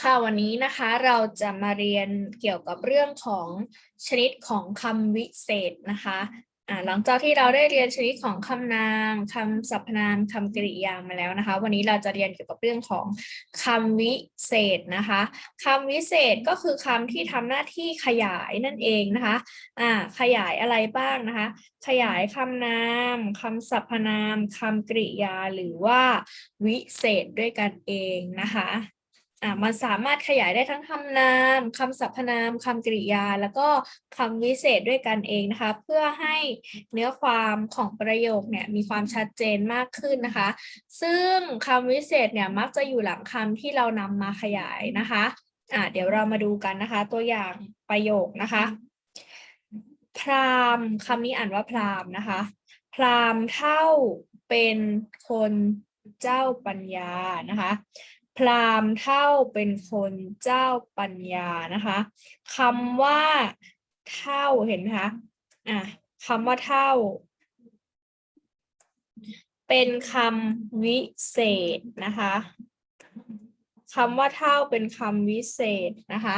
ค่ะวันนี้นะคะเราจะมาเรียนเกี่ยวกับเรื่องของชนิดของคำวิเศษนะคะหลังจากที่เราได้เรียนชนิดของคำนามคำสรรพนามคำกริยามาแล้วนะคะ วันนี้เราจะเรียนเกี่ยวกับเรื่องของคำวิเศษนะคะคำวิเศษก็คือคำที่ทำหน้าที่ขยายนั่นเองนะคะอ่าขยายอะไรบ้างนะคะ ขยายคำนามคำสรรพนามคำกริยาหรือว่าวิเศษด้วยกันเองนะคะ อ่ามันสามารถขยายได้ทั้งคำนามคำสรรพนามคำกริยา แล้วก็คำวิเศษด้วยกันเองนะคะ เพื่อให้เนื้อความของประโยคเนี่ยมีความชัดเจนมากขึ้นนะคะ ซึ่งคำวิเศษเนี่ยมักจะอยู่หลังคำที่เรานำมาขยายนะคะอ่าเดี๋ยวเรามาดูกันนะคะ ตัวอย่างประโยคนะคะ พราหม์คำนี้อ่านว่าพราหม์นะคะ พราหม์เท่าเป็นคนเจ้าปัญญานะคะ พราหมณ์เท่าเป็นคนเจ้าปัญญานะคะคำว่าเท่าเห็นไหมคะอะคำว่าเท่า เป็นคำวิเศษนะคะคำว่าเท่าเป็นคำวิเศษนะคะ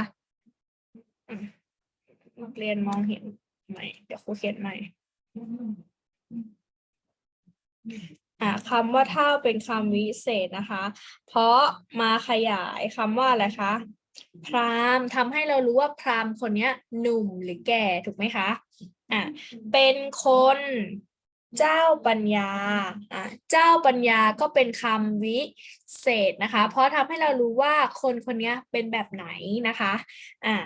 นักเรียนมองเห็นไหมเดี๋ยวครูเขียนใหม่ อ่าคำว่าเท่าเป็นคำวิเศษนะคะ เพราะมาขยายคำว่าอะไรคะพรามทำให้เรารู้ว่าพรามคนเนี้ยหนุ่มหรือแก่ถูกไหมคะอ่าเป็นคนเจ้าปัญญาอ่าเจ้าปัญญาก็เป็นคำวิเศษนะคะ เพราะทำให้เรารู้ว่าคนคนเนี้ยเป็นแบบไหนนะคะอ่า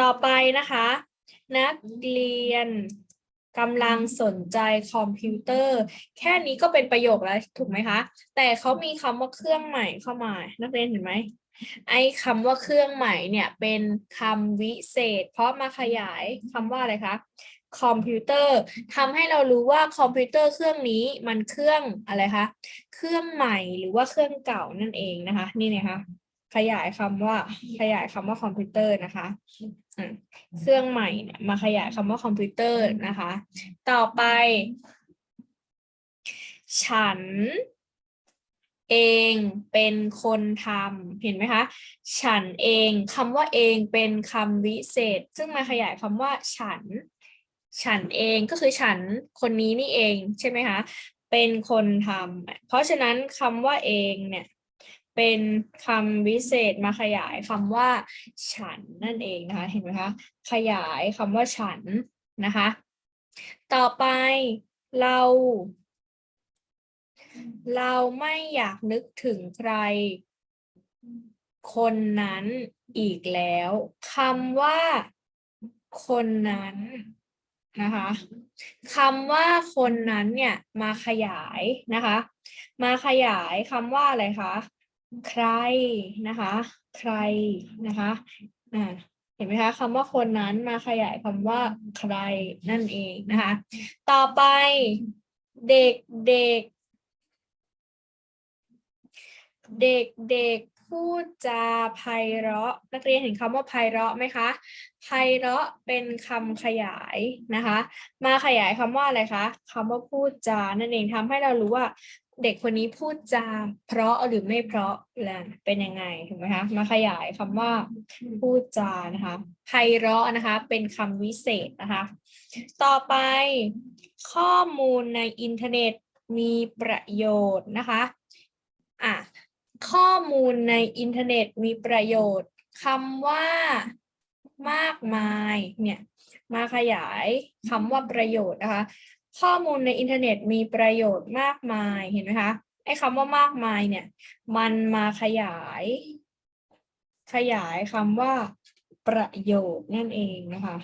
ต่อไปนะคะ นักเรียน กำลังสนใจคอมพิวเตอร์ แค่นี้ก็เป็นประโยคแล้วถูกไหมคะ แต่เขามีคำว่าเครื่องใหม่เข้ามา นักเรียนเห็นไหมไอ้คำว่าเครื่องใหม่เนี่ยเป็นคำวิเศษ เพราะมาขยายคำว่าอะไรคะคอมพิวเตอร์ทำให้เรารู้ว่าคอมพิวเตอร์เครื่องนี้มันเครื่องอะไรคะเครื่องใหม่หรือว่าเครื่องเก่านั่นเองนะคะ นี่นะคะขยายคำว่าขยายคำว่าคอมพิวเตอร์นะคะ เครื่องใหม่เนี่ยมาขยายคำว่าคอมพิวเตอร์นะคะ ต่อไป ฉันเองเป็นคนทำเห็นไหมคะ ฉันเองคำว่าเองเป็นคำวิเศษ ซึ่งมาขยายคำว่า ฉัน ฉันเองก็คือฉันคนนี้นี่เองใช่ไหมคะ เป็นคนทำเพราะฉะนั้นคำว่าเองเนี่ย เป็นคำวิเศษมาขยายคำว่า ฉันนั่นเองนะคะ เห็นไหมคะ ขยายคำว่าฉันนะคะ ต่อไปเรา เราไม่อยากนึกถึงใคร คนนั้นอีกแล้วคำว่า คนนั้นนะคะคำว่าคนนั้นเนี่ยมาขยายนะคะ มาขยายคำว่าอะไรคะ ใครนะคะ ใครนะคะอ่าเห็นไหมคะคำว่าคนนั้นมาขยายคำว่าใครนั่นเองนะคะ ต่อไปเด็กเด็ก เด็กเด็กพูดจาไพเราะนักเรียนเห็นคำว่าไพเราะไหมคะไพเราะเป็นคำขยายนะคะ มาขยายคำว่าอะไรคะคำว่าพูดจานั่นเองทำให้เรารู้ว่า เด็กคนนี้พูดจาเพราะหรือไม่เพราะและเป็นยังไงถูกไหมคะมาขยายคำว่าพูดจานะคะไพเราะนะคะ เป็นคำวิเศษนะคะ ต่อไปข้อมูลในอินเทอร์เน็ตมีประโยชน์นะคะอะข้อมูลในอินเทอร์เน็ตมีประโยชน์คำว่ามากมายเนี่ยมาขยายคำว่าประโยชน์นะคะ ข้อมูลในอินเทอร์เน็ตมีประโยชน์มากมายเห็นไหมคะไอ้คำว่ามากมายเนี่ย มันมาขยาย ขยายคำว่าประโยชน์นั่นเองนะคะ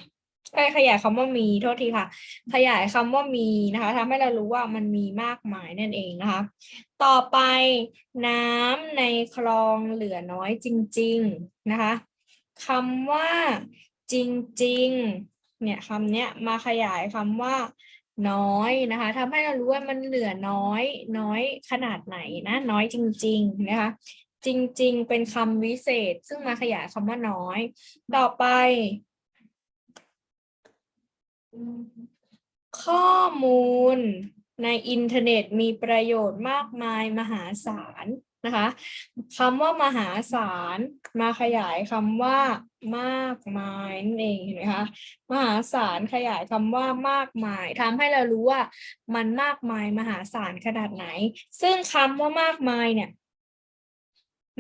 ไอ้ขยายคำว่ามีโทษทีค่ะ ขยายคำว่ามีนะคะทำให้เรารู้ว่ามันมีมากมายนั่นเองนะคะ ต่อไปน้ำในคลองเหลือน้อยจริง ๆนะคะคำว่าจริง ๆ เนี่ยคำเนี้ยมาขยายคำว่า น้อยนะคะทำให้เรารู้ว่ามันเหลือน้อย น้อยขนาดไหนนะน้อยจริง ๆ นะคะ จริง ๆ เป็นคำวิเศษ ซึ่งมาขยายคำว่าน้อย ต่อไป ข้อมูลในอินเทอร์เน็ตมีประโยชน์มากมายมหาศาล นะคะคำว่ามหาศาลมาขยายคำว่ามากมายนั่นเองเห็นไหมคะมหาศาลขยายคำว่ามากมายทำให้เรารู้ว่ามันมากมายมหาศาลขนาดไหน ซึ่งคำว่ามากมายเนี่ย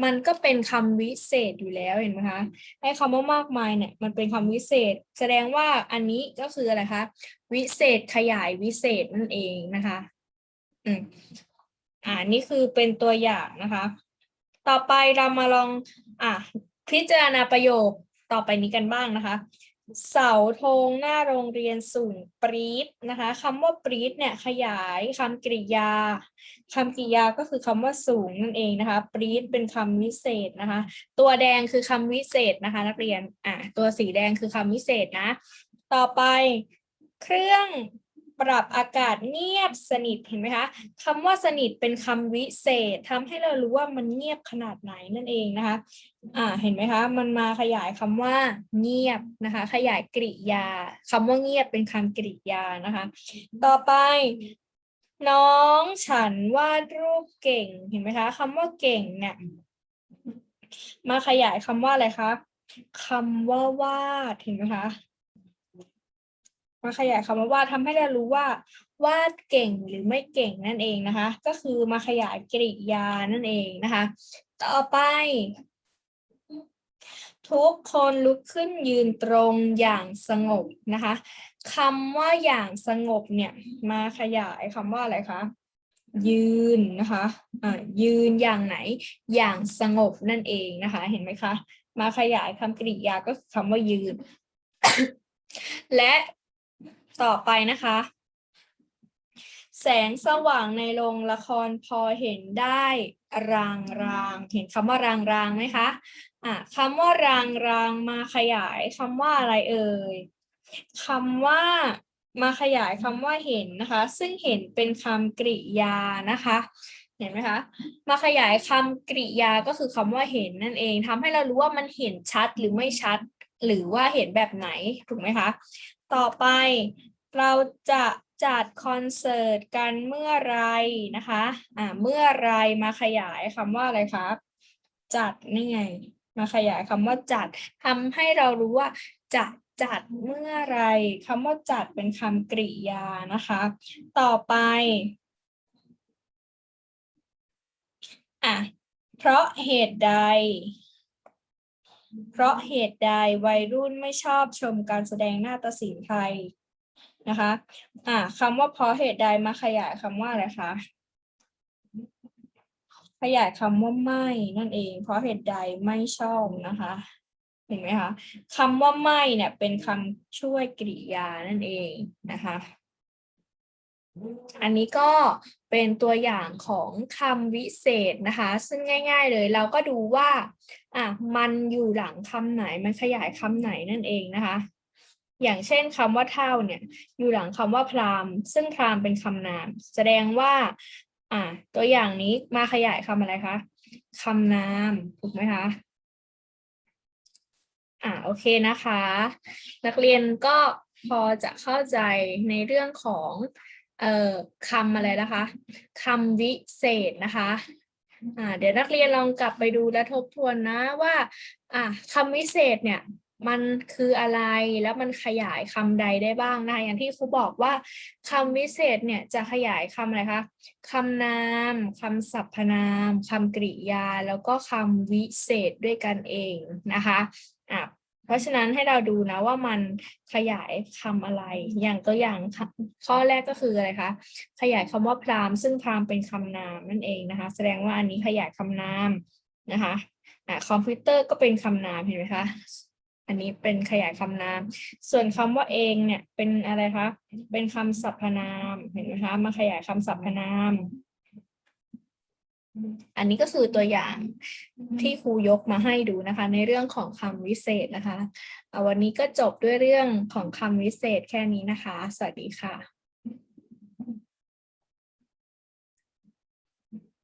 มันก็เป็นคำวิเศษอยู่แล้วเห็นไหมคะไอ้คำว่ามากมายเนี่ย มันเป็นคำวิเศษ แสดงว่าอันนี้ก็คืออะไรคะวิเศษขยายวิเศษนั่นเองนะคะ อืม อ่านี่คือเป็นตัวอย่างนะคะ ต่อไปเรามาลองอะพิจารณาประโยคต่อไปนี้กันบ้างนะคะ เสาธงหน้าโรงเรียนสูงปรีดนะคะคำว่าปรีดเนี่ยขยายคำกริยาคำกริยาก็คือคำว่าสูงนั่นเองนะคะปรีดเป็นคำวิเศษนะคะ ตัวแดงคือคำวิเศษนะคะ นักเรียนอะตัวสีแดงคือคำวิเศษนะ ต่อไปเครื่อง ปรับอากาศเงียบสนิทเห็นไหมคะคำว่าสนิทเป็นคำวิเศษทำให้เรารู้ว่ามันเงียบขนาดไหนนั่นเองนะคะอ่าเห็นไหมคะ มันมาขยายคำว่า เงียบนะคะ ขยายกริยาคำว่าเงียบเป็นคำกริยานะคะ ต่อไป น้องฉันวาดรูปเก่งเห็นไหมคะคำว่าเก่งเนี่ยมาขยายคำว่าอะไรคะคำว่าวาดเห็นไหมคะ มาขยายคำว่าวาดทำให้เรารู้ว่าวาดเก่งหรือไม่เก่งนั่นเองนะคะ ก็คือมาขยายกริยานั่นเองนะคะ ต่อไป ทุกคนลุกขึ้นยืนตรงอย่างสงบนะคะคำว่าอย่างสงบเนี่ย มาขยายคำว่าอะไรคะยืนนะคะอ่ายืนอย่างไหน อย่างสงบนั่นเองนะคะ เห็นไหมคะ มาขยายคำกริยาก็คือคำว่ายืน และ ต่อไปนะคะ แสงสว่างในโรงละครพอเห็นได้รางรางๆเห็นคำว่ารางรางๆไหมคะอะคำว่ารางรางๆมาขยายคำว่าอะไรเอ่ยคำว่ามาขยายคำว่าเห็นนะคะ ซึ่งเห็นเป็นคำกริยานะคะ เห็นไหมคะ มาขยายคำกริยาก็คือคำว่าเห็นนั่นเองทำให้เรารู้ว่ามันเห็นชัดหรือไม่ชัด หรือว่าเห็นแบบไหนถูกไหมคะ ต่อไปเราจะจัดคอนเสิร์ตกันเมื่อไรนะคะ อ่า เมื่อไรมาขยายคำว่าอะไรครับ จัดนี่ไง มาขยายคำว่าจัดทำให้เรารู้ว่าจะจัดเมื่อไรคำว่าจัดเป็นคำกริยานะคะ ต่อไป อะ เพราะเหตุใด เพราะเหตุใดวัยรุ่นไม่ชอบชมการแสดงนาฏศิลป์ไทยนะคะอ่าคำว่าเพราะเหตุใดมาขยายคำว่าอะไรคะขยายคำว่าไม่นั่นเอง เพราะเหตุใดไม่ชอบนะคะ เห็นไหมคะคำว่าไม่เนี่ยเป็นคำช่วยกริยานั่นเองนะคะ อันนี้ก็เป็นตัวอย่างของคำวิเศษนะคะ ซึ่งง่าย ๆ เลยเราก็ดูว่าอะมันอยู่หลังคำไหนมันขยายคำไหนนั่นเองนะคะ อย่างเช่นคำว่าเท่าเนี่ย อยู่หลังคำว่าพราหมณ์ซึ่งพราหมณ์เป็นคำนาม แสดงว่าอะตัวอย่างนี้มาขยายคำอะไรคะคำนามถูกไหมคะอ่าโอเคนะคะ นักเรียนก็พอจะเข้าใจในเรื่องของ เอ่อคำอะไรนะคะคำวิเศษนะคะอ่าเดี๋ยวนักเรียนลองกลับไปดูและทบทวนนะว่าอ่าคำวิเศษเนี่ยมันคืออะไรแล้วมันขยายคำใดได้บ้างนะอย่างที่ครูบอกว่าคำวิเศษเนี่ยจะขยายคำอะไรคะคำนามคำสรรพนามคำกริยา แล้วก็คำวิเศษด้วยกันเองนะคะอะ เพราะฉะนั้นให้เราดูนะว่ามันขยายคำอะไร อย่างตัวอย่างข้อแรกก็คืออะไรคะ ขยายคำว่าพราหมณ์ซึ่งพราหมณ์เป็นคำนามนั่นเองนะคะ แสดงว่าอันนี้ขยายคำนามนะคะอะคอมพิวเตอร์ก็เป็นคำนามเห็นไหมคะ อันนี้เป็นขยายคำนาม ส่วนคำว่าเองเนี่ยเป็นอะไรคะ เป็นคำสรรพนาม เห็นไหมคะ มาขยายคำสรรพนาม อันนี้ก็คือตัวอย่างที่ครูยกมาให้ดูนะคะ ในเรื่องของคำวิเศษนะคะเอาวันนี้ก็จบด้วยเรื่องของคำวิเศษแค่นี้นะคะ สวัสดีค่ะ